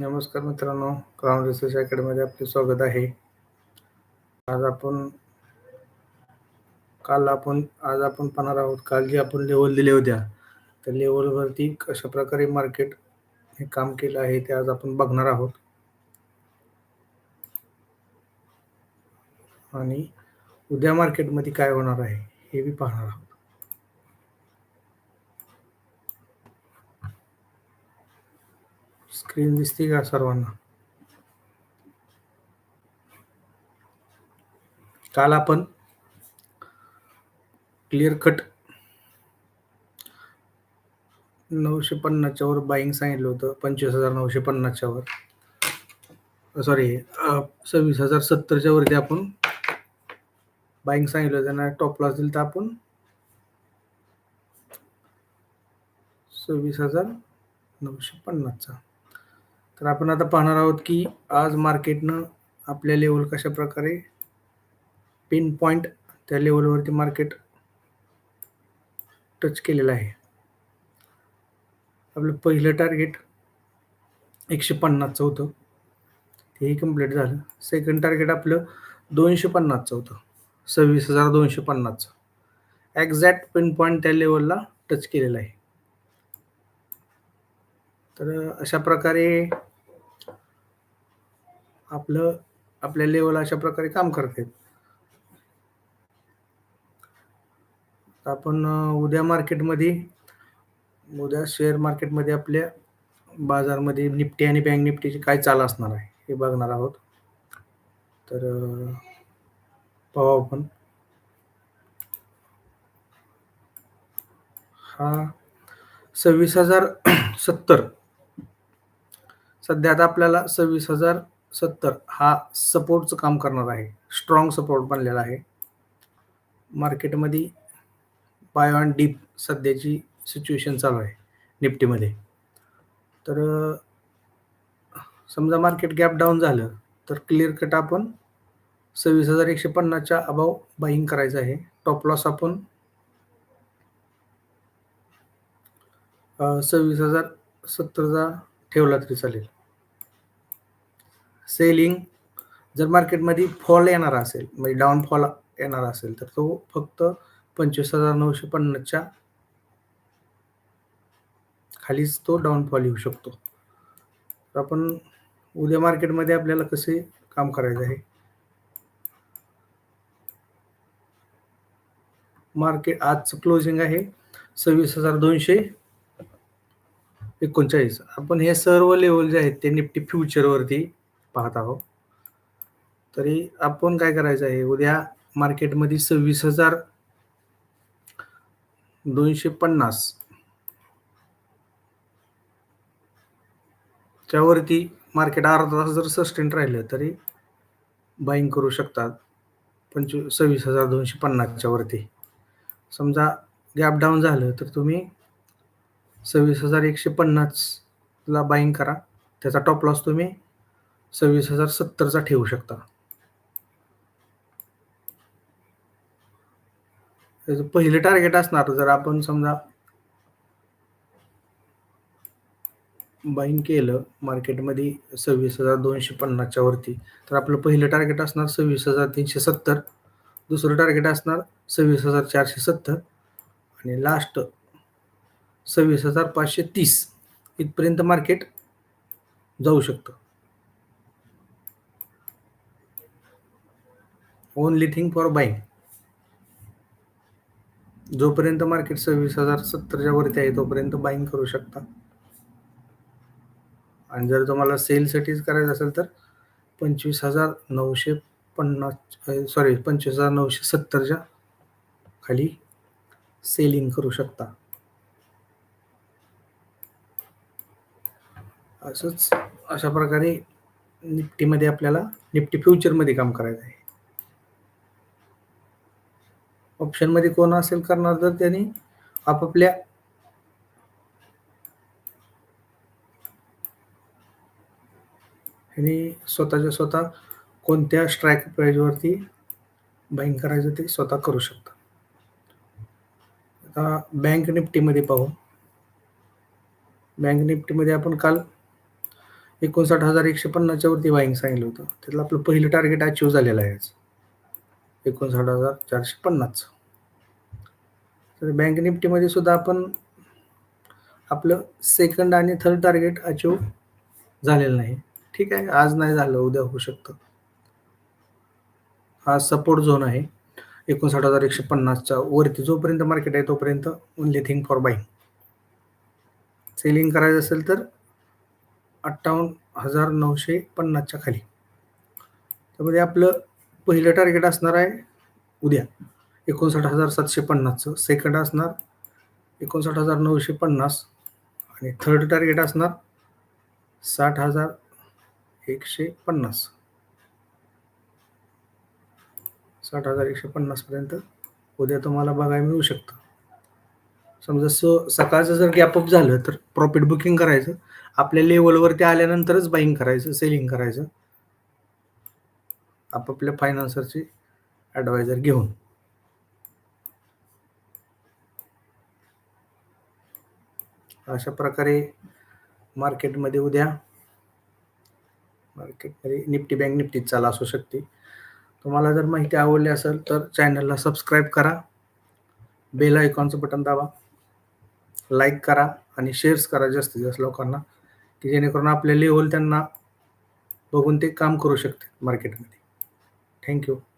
नमस्कार मित्रांनो crown research अकॅडमीमध्ये आपले स्वागत आहे. आज आपण काल आपण आज आपण पाहणार आहोत काल जे आपण लेवल दिले होत्या त्या लेवलवरती कशा प्रकारे मार्केट हे काम केलं आहे ते आज आपण बघणार आहोत. आणि उद्या मार्केटमध्ये काय होणार आहे हे बी पाहणार आहोत. स्क्रीन दिसते का सर्वांना काल आपण क्लिअर कट नऊशे पन्नासच्या वर बाईंग सांगितलं होतं पंचवीस हजार नऊशे पन्नासच्या वर. सॉरी सव्वीस हजार सत्तरच्या वरती आपण बाईंग सांगितलं होतं. त्यांना टॉप लॉस दिलं तर आपण सव्वीस हजार नऊशे पन्नासचा. तर आपण आता पाहणार आहोत की आज मार्केटनं आपल्या लेवल कशा प्रकारे पिन पॉईंट त्या लेवलवरती मार्केट टच केलेलं आहे. आपलं पहिलं टार्गेट एकशे पन्नासचं होतं. तेही कंप्लीट झालं. सेकंड टार्गेट आपलं दोनशे पन्नासचं होतं. सव्वीस हजार दोनशे पन्नासचं. एक्झॅक्ट पिन पॉईंट त्या लेवलला टच केलेलं आहे. तर अशा प्रकारे आपलं आपल्या लेवल अशा प्रकारे काम करते. आपण उद्या मार्केटमध्ये उद्या शेअर मार्केटमध्ये आपल्या बाजारमध्ये निफ्टी आणि बँक निफ्टीची काय चाल असणार आहे हे बघणार आहोत. तर पाहू आपण. हा सव्वीस हजार सत्तर. सध्या आता आपल्याला सव्वीस हजार सत्तर हा सपोर्टचं काम करणार आहे. स्ट्रॉंग सपोर्ट बनलेला आहे. मार्केटमध्ये बाय ऑन डीप सध्याची सिच्युएशन चालू आहे निफ्टीमध्ये. तर समजा मार्केट गॅप डाऊन झालं तर क्लिअर कट आपण सव्वीस हजार एकशे पन्नासच्या अभाव बाईंग करायचं आहे. टॉप लॉस आपण सव्वीस हजार सत्तरचा ठेवला तरी चालेल. सेलिंग जर मार्केटमध्ये फॉल येणार असेल म्हणजे डाऊनफॉल येणार असेल तर तो फक्त पंचवीस हजार नऊशे पन्नासच्या खालीच तो डाऊनफॉल येऊ शकतो. तर आपण उद्या मार्केटमध्ये आपल्याला कसे काम करायचं आहे? मार्केट आजचं क्लोजिंग आहे सव्वीस हजार दोनशे एकोणचाळीस. आपण हे सर्व लेवल जे आहेत ते निफ्टी फ्युचरवरती पाहत आहोत. तरी आपण काय करायचं आहे? उद्या मार्केटमध्ये सव्वीस हजार दोनशे पन्नास त्यावरती मार्केट अर्धा तास जर सस्टेन राहिलं तरी बाईंग करू शकतात. पंचवी सव्वीस हजार दोनशे पन्नासच्या वरती. समजा गॅप डाऊन झालं तर तुम्ही सव्वीस हजार एकशे पन्नासला बाईंग करा. त्याचा टॉप लॉस तुम्ही सव्वीस हजार सत्तरचा ठेवू शकता. त्याचं पहिलं टार्गेट असणार जर आपण समजा बाईंग केलं मार्केटमध्ये सव्वीस हजार दोनशे पन्नासच्या वरती तर आपलं पहिलं टार्गेट असणार सव्वीस हजार तीनशे सत्तर दुसरं टार्गेट असणार सव्वीस हजार चारशे सत्तर आणि लास्ट सव्वीस हजार पाचशे तीस. इथपर्यंत मार्केट जाऊ शकतं. ओनली थिंग फॉर बाईंग जोपर्यंत मार्केट सव्वीस हजार सत्तरच्या वरती आहे तोपर्यंत बाईंग करू शकता. आणि जर तुम्हाला सेलसाठीच करायचं असेल तर पंचवीस हजार नऊशे पन्नास सॉरी पंचवीस हजार नऊशे सत्तरच्या खाली सेलिंग करू शकता. असंच अशा प्रकारे निफ्टीमध्ये आपल्याला निफ्टी फ्युचरमध्ये काम करायचं आहे. ऑप्शनमध्ये कोण असेल करणार तर त्यांनी आपापल्या ह्यांनी स्वतःच्या स्वतः कोणत्या स्ट्राईक प्राईजवरती बाईंग करायचं ते स्वतः करू शकता. आता बँक निफ्टीमध्ये पाहू. बँक निफ्टीमध्ये आपण काल एकोणसाठ हजार एकशे पन्नासच्या वरती बाईंग सांगितलं होतं. त्यातलं आपलं पहिलं टार्गेट अचीव झालेलं आहे एकोणसाठ हजार चारशे पन्नास. तर बँक निफ्टीमध्ये सुद्धा आपण आपलं सेकंड आणि थर्ड टार्गेट अचीव झालेलं नाही. ठीक आहे? आज नाही झालं उद्या होऊ शकतं. हा सपोर्ट झोन आहे. एकोणसाठ हजार एकशे पन्नासच्या वरती जोपर्यंत मार्केट आहे तोपर्यंत only thing for buying selling करायचं असेल तर अठ्ठावन्न हजार नऊशे पन्नासच्या खाली. त्यामध्ये आपलं पहिलं टार्गेट असणार आहे उद्या. एकोणसाठ हजार सातशे पन्नासचं. सेकंड असणार एकोणसाठ हजार नऊशे पन्नास. आणि थर्ड टार्गेट असणार साठ हजार एकशे पन्नास. साठ हजार एकशे पन्नासपर्यंत उद्या तुम्हाला बघायला मिळू शकतं. समजा स सकाळचं जर गॅपअप झालं तर प्रॉफिट बुकिंग करायचं. आपल्या लेवलवरती आल्यानंतरच बाईंग करायचं सेलिंग करायचं. आपापल्या फायनान्सरची ॲडवायझर घेऊन. अशा प्रकारे मार्केटमध्ये उद्या मार्केटमध्ये निफ्टी बँक निफ्टीत चाल असू शकते. तुम्हाला जर माहिती आवडली असेल तर चॅनलला सबस्क्राईब करा. बेल आयकॉनचं बटन दाबा. लाईक करा आणि शेअर्स करा जास्तीत जास्त लोकांना की जेणेकरून आपले लेवल त्यांना बघून ते काम करू शकते मार्केटमध्ये Thank you.